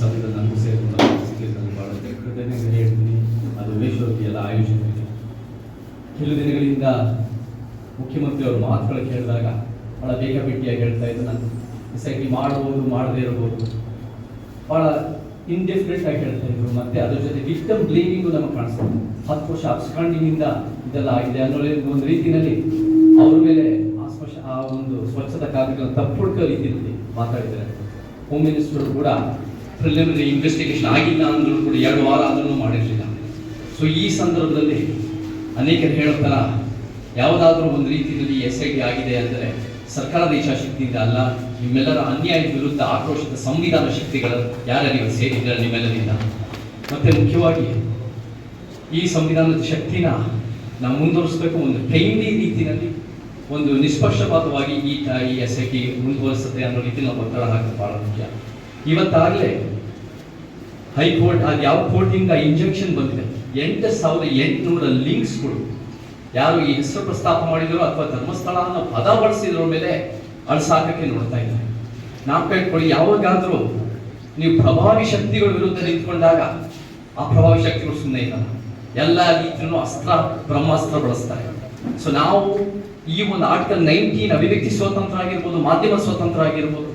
ಸಮಯದಲ್ಲಿ ನನಗೂ ಸೇರಿಕೊಂಡು ಸಿಗ್ಲಿಕ್ಕೆ ಭಾಳ ಕೃತಜ್ಞತೆ ಹೇಳ್ತೀನಿ. ಅದು ವಿಶ್ವಕ್ಕೆ ಎಲ್ಲ ಆಯೋಜನೆ ಕೆಲವು ದಿನಗಳಿಂದ ಮುಖ್ಯಮಂತ್ರಿ ಅವರು ಮಾತುಗಳು ಕೇಳಿದಾಗ ಭಾಳ ಬೇಕಾಬಿಟ್ಟಿಯಾಗಿ ಹೇಳ್ತಾ ಇದ್ದು ನಾನು ಎಸ್ ಐ ಮಾಡ್ಬೋದು, ಮಾಡದೇ ಇರ್ಬೋದು. ಭಾಳ ಇಂಡೆಫಿನೆಟ್ ಆಗಿ ಹೇಳ್ತಾ ಇದ್ರು. ಮತ್ತೆ ಅದ್ರ ಜೊತೆ ವಿಕ್ಟಮ್ ಬ್ಲೇಮಿಂಗು ನಮಗೆ ಕಾಣಿಸ್ತದೆ ಹತ್ತು ವರ್ಷ ಅಬ್ಸ್ಕಾಂಡಿಂಗಿಂದ ಇದೆಲ್ಲ ಆಗಿದೆ ಅನ್ನೋ ಒಂದು ರೀತಿಯಲ್ಲಿ ಅವ್ರ ಮೇಲೆ ಆ ಒಂದು ಸ್ವಚ್ಛತಾ ಕಾರ್ಯಗಳನ್ನು ತಪ್ಪುಡ್ಕೋ ರೀತಿಯಲ್ಲಿ ಮಾತಾಡಿದ್ದಾರೆ. ಹೋಮ್ ಮಿನಿಸ್ಟರ್ ಕೂಡ ಪ್ರಿಲಿಮಿನರಿ ಇನ್ವೆಸ್ಟಿಗೇಷನ್ ಆಗಿಲ್ಲ ಅಂದರೂ ಕೂಡ ಎರಡು ವಾರ ಆದರೂ ಮಾಡಿರಲಿಲ್ಲ. ಸೊ ಈ ಸಂದರ್ಭದಲ್ಲಿ ಅನೇಕರು ಹೇಳೋ ಥರ ಯಾವುದಾದ್ರೂ ಒಂದು ರೀತಿಯಲ್ಲಿ ಎಸ್ ಐ ಟಿ ಆಗಿದೆ ಅಂದರೆ ಸರ್ಕಾರದ ಇಚ್ಛಾಶಕ್ತಿಯಿಂದ ಅಲ್ಲ, ನಿಮ್ಮೆಲ್ಲರ ಅನ್ಯಾಯದ ವಿರುದ್ಧ ಆಕ್ರೋಶದ ಸಂವಿಧಾನ ಶಕ್ತಿಗಳು ಯಾರ್ಯಾರು ಸೇರಿದ್ದಾರೆ ನಿಮ್ಮೆಲ್ಲರಿಂದ? ಮತ್ತು ಮುಖ್ಯವಾಗಿ ಈ ಸಂವಿಧಾನದ ಶಕ್ತಿನ ನಾವು ಮುಂದುವರಿಸಬೇಕು, ಒಂದು ಟೈಮ್ಲಿ ರೀತಿಯಲ್ಲಿ ಒಂದು ನಿಷ್ಪಕ್ಷಪಾತವಾಗಿ ಈ ಎಸ್ ಐ ಟಿ ಮುಂದುವರಿಸುತ್ತೆ ಅನ್ನೋ ರೀತಿ ನಾವು ಒತ್ತಡ ಹಾಕೋದು ಭಾಳ ಮುಖ್ಯ. ಇವತ್ತಾಗಲೇ ಹೈಕೋರ್ಟ್ ಅದು ಯಾವ ಕೋರ್ಟಿಂದ ಇಂಜೆಕ್ಷನ್ ಬಂದಿದೆ? ಎಂಟು ಸಾವಿರದ ಎಂಟುನೂರ ಲಿಂಕ್ಸ್ಗಳು ಯಾರು ಈ ಹೆಸರು ಪ್ರಸ್ತಾಪ ಮಾಡಿದ್ರು ಅಥವಾ ಧರ್ಮಸ್ಥಳ ಅನ್ನೋ ಪದ ಬಳಸಿದ್ರ ಮೇಲೆ ಅಳ್ಸಾಕಕ್ಕೆ ನೋಡ್ತಾ ಇದ್ದಾರೆ. ನಾವು ಇಟ್ಕೊಳ್ಳಿ ಯಾವಾಗಾದ್ರೂ ನೀವು ಪ್ರಭಾವಿ ಶಕ್ತಿಗಳ ವಿರುದ್ಧ ನಿಂತ್ಕೊಂಡಾಗ ಆ ಪ್ರಭಾವಿ ಶಕ್ತಿಗಳು ಸುಮ್ಮನೆ ಇಲ್ಲ. ಎಲ್ಲ ರೀತಿಯೂ ಅಸ್ತ್ರ, ಬ್ರಹ್ಮಾಸ್ತ್ರ ಬಳಸ್ತಾರೆ. ಸೊ ನಾವು ಈ ಒಂದು ಆರ್ಟಿಕಲ್ ನೈನ್ಟೀನ್ ಅಭಿವ್ಯಕ್ತಿ ಸ್ವಾತಂತ್ರ್ಯ ಆಗಿರ್ಬೋದು, ಮಾಧ್ಯಮ ಸ್ವತಂತ್ರ ಆಗಿರ್ಬೋದು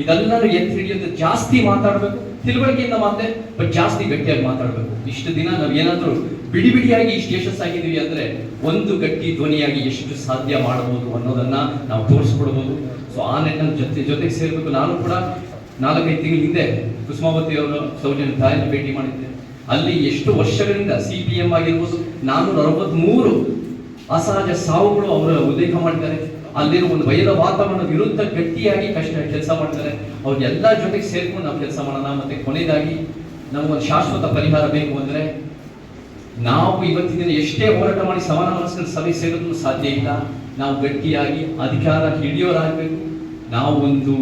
ಇದೆಲ್ಲರೂ ಎತ್ತಿ ಹಿಡಿಯೋದು ಜಾಸ್ತಿ ಮಾತಾಡಬೇಕು. ತಿಳುವಳಿಕೆಯಿಂದ ಮಾತೆ ಬಟ್ ಜಾಸ್ತಿ ಗಟ್ಟಿಯಾಗಿ ಮಾತಾಡಬೇಕು. ಇಷ್ಟು ದಿನ ನಾವು ಏನಾದರೂ ಬಿಡಿ ಬಿಡಿಯಾಗಿ ಇಷ್ಟು ಯಶಸ್ಸಾಗಿದ್ದೀವಿ ಅಂದ್ರೆ ಒಂದು ಗಟ್ಟಿ ಧ್ವನಿಯಾಗಿ ಎಷ್ಟು ಸಾಧ್ಯ ಮಾಡಬಹುದು ಅನ್ನೋದನ್ನ ನಾವು ತೋರಿಸ್ಕೊಡ್ಬೋದು. ಸೊ ಆ ನೆಟ್ಟ ಜೊತೆ, ಜೊತೆಗೆ ಸೇರ್ಬೇಕು. ನಾನು ಕೂಡ ನಾಲ್ಕೈದು ತಿಂಗಳ ಹಿಂದೆ ಕುಸುಮಾವತಿ ಅವರ ಸೌಜನ್ಯ ತಾಯಿನ ಭೇಟಿ ಮಾಡಿದ್ದೆ. ಅಲ್ಲಿ ಎಷ್ಟು ವರ್ಷಗಳಿಂದ ಸಿ ಪಿ ಎಂ ಆಗಿರ್ಬೋದು ನಾನ್ನೂರ ಅರವತ್ಮೂರು ಅಸಹಜ ಸಾವುಗಳು ಅವರ ಉಲ್ಲೇಖ ಮಾಡಿದ್ದಾರೆ. ಅಲ್ಲಿರೋ ಒಂದು ವೈರ ವಾತಾವರಣ ವಿರುದ್ಧ ಗಟ್ಟಿಯಾಗಿ ಕಷ್ಟ ಕೆಲಸ ಮಾಡ್ತಾರೆ. ಅವ್ರಿಗೆಲ್ಲ ಜೊತೆಗೆ ಸೇರ್ಕೊಂಡು ನಾವು ಕೆಲಸ ಮಾಡೋಣ ಮತ್ತೆ ಕೊನೆಯದಾಗಿ ನಮಗೊಂದು ಶಾಶ್ವತ ಪರಿಹಾರ ಬೇಕು ಅಂದ್ರೆ ನಾವು ಇವತ್ತಿನ ದಿನ ಎಷ್ಟೇ ಹೋರಾಟ ಮಾಡಿ ಸಮಾನ ಮನಸ್ಸಿನ ಸಭೆ ಸೇರೋದನ್ನು ಸಾಧ್ಯ ಇಲ್ಲ. ನಾವು ಗಟ್ಟಿಯಾಗಿ ಅಧಿಕಾರ ಹಿಡಿಯೋರಾಗಬೇಕು. ನಾವು ಒಂದು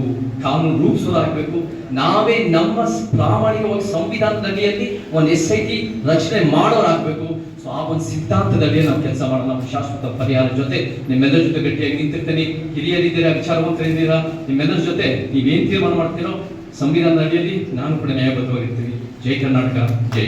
ಕಾನೂನು ರೂಪಿಸೋದಾಗಬೇಕು ನಾವೇ ನಮ್ಮ ಪ್ರಾಮಾಣಿಕವಾಗಿ ಸಂವಿಧಾನದ ಅಡಿಯಲ್ಲಿ ಒಂದು ಎಸ್ ಐ ಟಿ ರಚನೆ ಮಾಡೋರಾಗಬೇಕು. ಸೊ ಆ ಒಂದು ಸಿದ್ಧಾಂತದಲ್ಲಿ ನಾವು ಕೆಲಸ ಮಾಡೋಣ. ಶಾಶ್ವತ ಪರಿಹಾರ ಜೊತೆ ನಿಮ್ಮೆಲ್ಲರ ಜೊತೆ ಗಟ್ಟಿಯಾಗಿ ನಿಂತಿರ್ತೀನಿ. ಹಿರಿಯರಿದ್ದೀರಾ, ವಿಚಾರವಂತರಿದ್ದೀರಾ, ನಿಮ್ಮೆಲ್ಲರ ಜೊತೆ ನೀವೇನು ತೀರ್ಮಾನ ಮಾಡ್ತೀರೋ, ಸಂವಿಧಾನದ ಅಡಿಯಲ್ಲಿ ನಾನು ಕೂಡ ನ್ಯಾಯಬದ್ಧವಾಗಿರ್ತೀನಿ. ಜೈ ಕರ್ನಾಟಕ, ಜೈ